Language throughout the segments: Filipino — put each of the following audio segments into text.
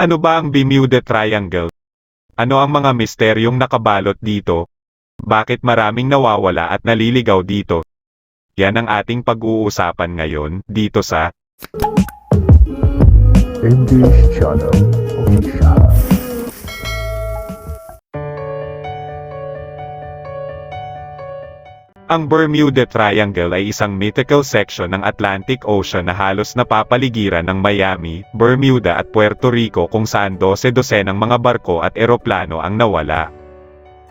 Ano ba ang Bermuda Triangle? Ano ang mga misteryong nakabalot dito? Bakit maraming nawawala at naliligaw dito? Yan ang ating pag-uusapan ngayon, dito sa English Channel Official. Ang Bermuda Triangle ay isang mythical section ng Atlantic Ocean na halos napapaligiran ng Miami, Bermuda at Puerto Rico kung saan 12-12 ng mga barko at eroplano ang nawala.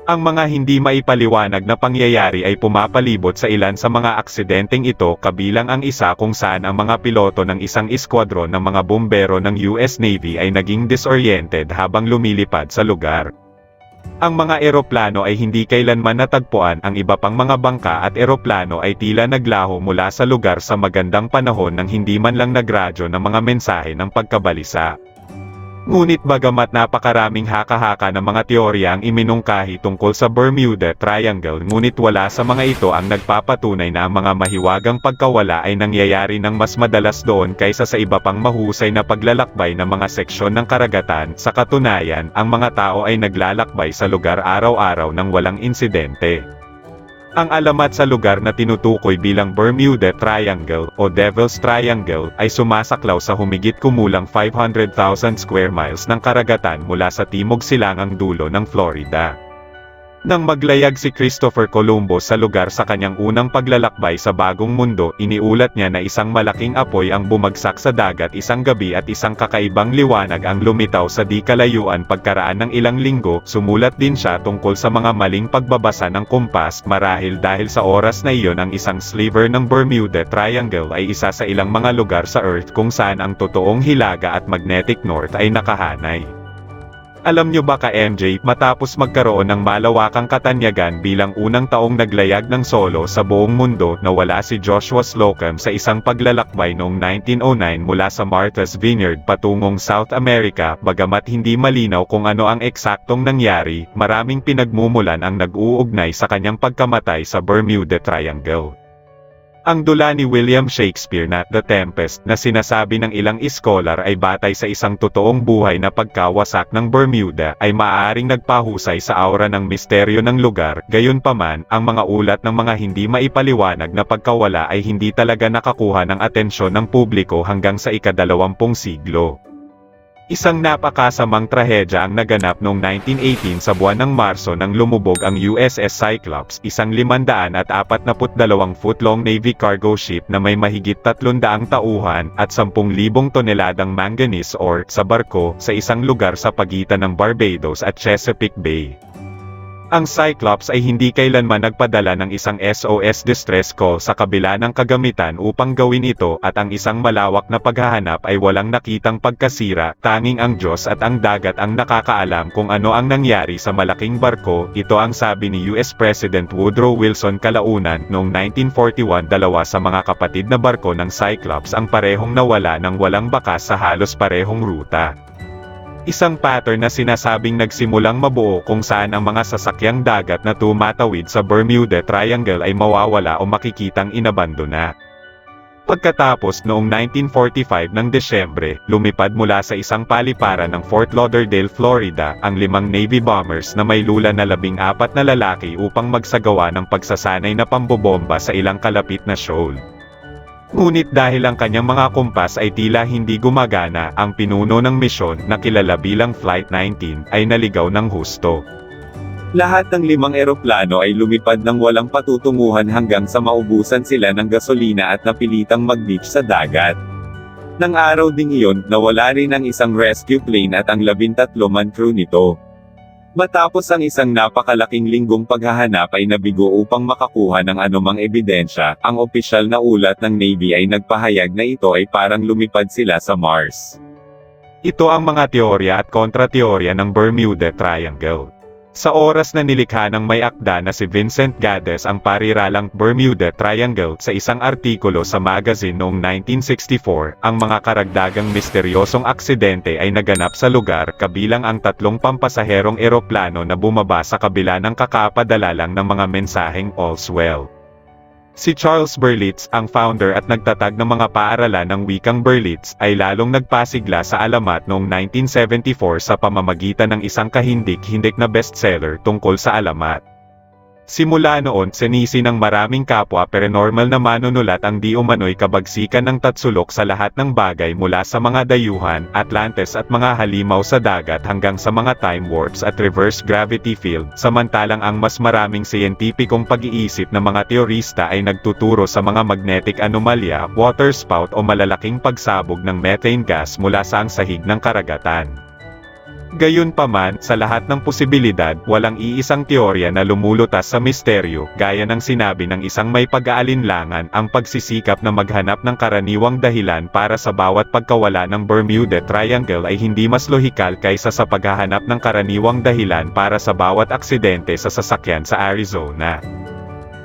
Ang mga hindi maipaliwanag na pangyayari ay pumapalibot sa ilan sa mga aksidenteng ito kabilang ang isa kung saan ang mga piloto ng isang eskwadron ng mga bombero ng US Navy ay naging disoriented habang lumilipad sa lugar. Ang mga eroplano ay hindi kailanman natagpuan ang iba pang mga bangka at eroplano ay tila naglaho mula sa lugar sa magandang panahon nang hindi man lang nagradyo ng mga mensahe ng pagkabalisa. Ngunit bagamat napakaraming haka-haka ng mga teorya ang iminungkahi tungkol sa Bermuda Triangle ngunit wala sa mga ito ang nagpapatunay na ang mga mahiwagang pagkawala ay nangyayari ng mas madalas doon kaysa sa iba pang mahusay na paglalakbay ng mga seksyon ng karagatan. Sa katunayan, ang mga tao ay naglalakbay sa lugar araw-araw ng walang insidente. Ang alamat sa lugar na tinutukoy bilang Bermuda Triangle o Devil's Triangle ay sumasaklaw sa humigit kumulang 500,000 square miles ng karagatan mula sa timog silangang dulo ng Florida. Nang maglayag si Christopher Columbus sa lugar sa kanyang unang paglalakbay sa bagong mundo, iniulat niya na isang malaking apoy ang bumagsak sa dagat isang gabi at isang kakaibang liwanag ang lumitaw sa di kalayuan pagkaraan ng ilang linggo, sumulat din siya tungkol sa mga maling pagbabasa ng kumpas marahil dahil sa oras na iyon ang isang sliver ng Bermuda Triangle ay isa sa ilang mga lugar sa Earth kung saan ang totoong hilaga at magnetic north ay nakahanay. Alam nyo ba ka MJ, matapos magkaroon ng malawakang katanyagan bilang unang taong naglayag ng solo sa buong mundo, nawala si Joshua Slocum sa isang paglalakbay noong 1909 mula sa Martha's Vineyard patungong South America, bagamat hindi malinaw kung ano ang eksaktong nangyari, maraming pinagmumulan ang nag-uugnay sa kanyang pagkamatay sa Bermuda Triangle. Ang dula ni William Shakespeare na The Tempest na sinasabi ng ilang iskolar ay batay sa isang totoong buhay na pagkawasak ng Bermuda ay maaaring nagpahusay sa aura ng misteryo ng lugar, gayunpaman, ang mga ulat ng mga hindi maipaliwanag na pagkawala ay hindi talaga nakakuha ng atensyon ng publiko hanggang sa ikadalawampung siglo. Isang napakasamang trahedya ang naganap noong 1918 sa buwan ng Marso nang lumubog ang USS Cyclops, isang 542 foot long Navy cargo ship na may mahigit 300 tauhan at 10,000 toneladang manganese ore sa barko sa isang lugar sa pagitan ng Barbados at Chesapeake Bay. Ang Cyclops ay hindi kailanman nagpadala ng isang SOS distress call sa kabila ng kagamitan upang gawin ito at ang isang malawak na paghahanap ay walang nakitang pagkasira, tanging ang Diyos at ang dagat ang nakakaalam kung ano ang nangyari sa malaking barko, ito ang sabi ni US President Woodrow Wilson kalaunan noong 1941 dalawa sa mga kapatid na barko ng Cyclops ang parehong nawala ng walang bakas sa halos parehong ruta. Isang pattern na sinasabing nagsimulang mabuo kung saan ang mga sasakyang dagat na tumatawid sa Bermuda Triangle ay mawawala o makikitang inabandona. Pagkatapos noong 1945 ng Desyembre, lumipad mula sa isang paliparan ng Fort Lauderdale, Florida, ang limang Navy bombers na may lula na labing apat na lalaki upang magsagawa ng pagsasanay na pambobomba sa ilang kalapit na shoal. Ngunit dahil ang kanyang mga kumpas ay tila hindi gumagana, ang pinuno ng misyon na kilala bilang Flight 19 ay naligaw ng husto. Lahat ng limang eroplano ay lumipad ng walang patutunguhan hanggang sa maubusan sila ng gasolina at napilitang mag-beach sa dagat. Nang araw ding iyon, nawala rin ang isang rescue plane at ang labintatlo man crew nito. Matapos ang isang napakalaking linggong paghahanap ay nabigo upang makakuha ng anumang ebidensya, ang opisyal na ulat ng Navy ay nagpahayag na ito ay parang lumipad sila sa Mars. Ito ang mga teorya at kontrateorya ng Bermuda Triangle. Sa oras na nilikha ng may akda na si Vincent Gades ang pariralang Bermuda Triangle sa isang artikulo sa magazine noong 1964, ang mga karagdagang misteryosong aksidente ay naganap sa lugar kabilang ang tatlong pampasaherong eroplano na bumaba sa kabila ng kakapadala lang ng mga mensaheng all's well. Si Charles Berlitz, ang founder at nagtatag ng mga paaralan ng wikang Berlitz, ay lalong nagpasigla sa alamat noong 1974 sa pamamagitan ng isang kahindik-hindik na bestseller tungkol sa alamat. Simula noon, senisi ng maraming kapwa paranormal na manunulat ang di umano'y kabagsikan ng tatsulok sa lahat ng bagay mula sa mga dayuhan, Atlantes at mga halimaw sa dagat hanggang sa mga time warps at reverse gravity field, samantalang ang mas maraming siyentipikong pag-iisip ng mga teorista ay nagtuturo sa mga magnetic anomalya, water spout o malalaking pagsabog ng methane gas mula sa ang sahig ng karagatan. Gayunpaman, sa lahat ng posibilidad, walang iisang teorya na lumulutas sa misteryo, gaya ng sinabi ng isang may pag-aalinlangan, ang pagsisikap na maghanap ng karaniwang dahilan para sa bawat pagkawala ng Bermuda Triangle ay hindi mas lohikal kaysa sa paghahanap ng karaniwang dahilan para sa bawat aksidente sa sasakyan sa Arizona.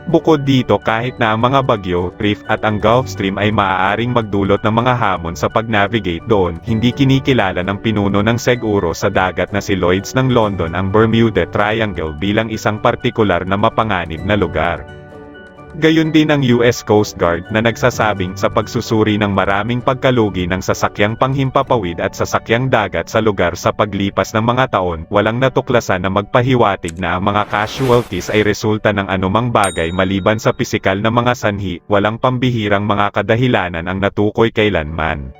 Bukod dito kahit na ang mga bagyo, rift at ang Gulf Stream ay maaaring magdulot ng mga hamon sa pag-navigate doon, hindi kinikilala ng pinuno ng seguro sa dagat na si Lloyds ng London ang Bermuda Triangle bilang isang partikular na mapanganib na lugar. Gayon din ang US Coast Guard na nagsasabing sa pagsusuri ng maraming pagkalugi ng sasakyang panghimpapawid at sasakyang dagat sa lugar sa paglipas ng mga taon, walang natuklasan na magpahiwatig na ang mga casualties ay resulta ng anumang bagay maliban sa pisikal na mga sanhi, walang pambihirang mga kadahilanan ang natukoy kailanman.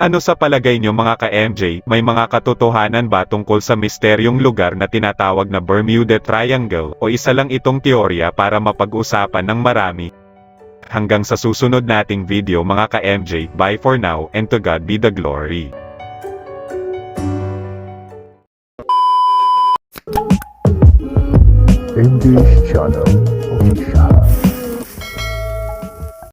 Ano sa palagay nyo mga ka-MJ, may mga katotohanan ba tungkol sa misteryong lugar na tinatawag na Bermuda Triangle o isa lang itong teorya para mapag-usapan ng marami? Hanggang sa susunod nating video mga ka-MJ, bye for now and to God be the glory. English Channel Official.